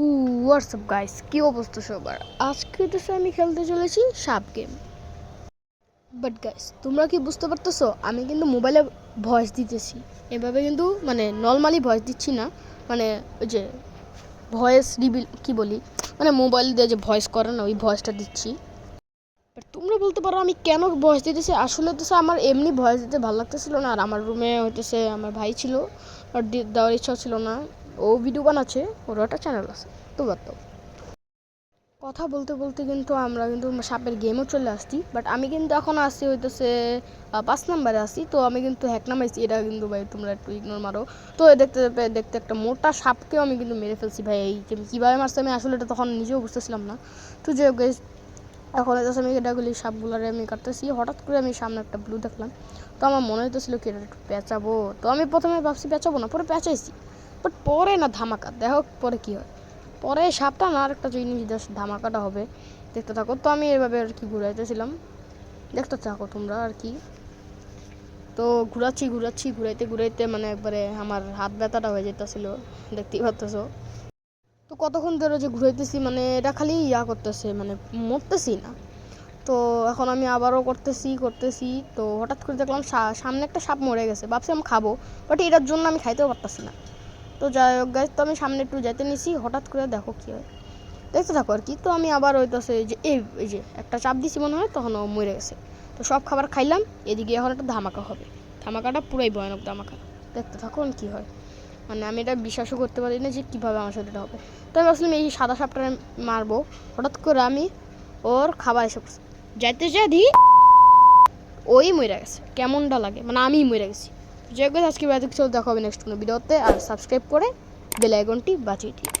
WhatsApp guys কী অবস্থা সবার? আজকে তো আমি খেলতে চলেছি সাপ গেম। বাট গাইস তোমরা কি বুঝতে পারতেছো? আমি কিন্তু মোবাইলে ভয়েস দিতেছি। এভাবে কিন্তু মানে নর্মালি ভয়েস দিচ্ছি না। মানে ওই যে ভয়েস রিবিল কি বলি? মানে মোবাইল দিয়ে যে ভয়েস করে না, ওই ভয়েসটা দিচ্ছি। তোমরা বলতে পারো, আমি কেন ভয়েস দিতেছি? আসলে তো আমার এমনি ভয়েস দিতে ভালো লাগতেছিল না। আর আমার রুমে হইতেছে, আমার ভাই ছিল। আর দেওয়ার ইচ্ছা ছিল না। ও ভিডিও বানাচ্ছে, ওর একটা চ্যানেল আছে, তো বাদ কথা বলতে বলতে কিন্তু আমরা কিন্তু সাপের গেমও চলে আসছি বাট আমি কিন্তু এখন আসছি হইতেছে পাঁচ নাম্বারে আসছি, তো আমি কিন্তু হ্যাক নামাইছি, এটা কিন্তু ভাই তোমরা একটু ইগনোর মারো। তো দেখতে দেখতে একটা মোটা সাপকেও আমি কিন্তু মেরে ফেলছি ভাই, এই কীভাবে মারছে আমি আসলে এটা তখন নিজেও বুঝতেছিলাম না। তো যে এখন হইতেছে আমি এটাগুলি সাপগুলারে আমি কাটতেছি, হঠাৎ করে আমি সামনে একটা ব্লু দেখলাম, তো আমার মনে হইতেছিল কি এটা একটু পেঁচাবো, তো আমি প্রথমে ভাবছি পেঁচাবো না, পরে পেঁচাইছি। বাট পরে না ধামাকা, দেখো পরে কি হয়। পরে সাপটা না আরেকটা জিনিস জাস্ট ধামাকাটা হবে। দেখতে থাকো, তো আমি এভাবে আর কি ঘুরাইতেছিলাম। দেখতে থাকো তোমরা আর কি। তো ঘুরাচ্ছি ঘুরাচ্ছি, ঘুরাইতে ঘুরাইতে মানে একবারে আমার হাত ব্যথাটা হয়ে যেতেছিল দেখতেই পারতেছো। তো কতক্ষণ ধরে যে ঘুরাইতেছি মানে এটা খালি ইয়া করতেছে মানে মরতেছি না। তো এখন আমি আবারও করতেছি করতেছি, তো হঠাৎ করে দেখলাম সামনে একটা সাপ মরে গেছে। ভাবছি আমি খাব, বাট এটার জন্য আমি খাইতেও পারতেছি না। তো যাই হোক গাছ তো আমি সামনে একটু যেতে নিছি, হঠাৎ করে দেখো কী হয়। দেখতে থাকো আর কি, তো আমি আবার ওইটাছে যে, এই যে, একটা চাপ দিছি মনে হয়, তখন ও মরে গেছে। তো সব খাবার খাইলাম, এদিকে এখন একটা ধামাকা হবে। ধামাকাটা পুরাই ভয়ানক ধামাকা। দেখতে থাকুন কি হয়। মানে আমি এটা বিশ্বাসও করতে পারি না যে কীভাবে আমার সাথে এটা হবে। তো আমি ভাবছিলাম এই সাদা সাপটা মারবো। হঠাৎ করে আমি ওর খাবার এসে যাইতে যা দি ওই মরে গেছে। কেমনটা লাগে? মানে আমিই মরে গেছি। যে আজকে বাজে চল দেখা হবে নেক্সট কোনো ভিডিওতে। আর সাবস্ক্রাইব করে বেল বাঁচিয়ে দিই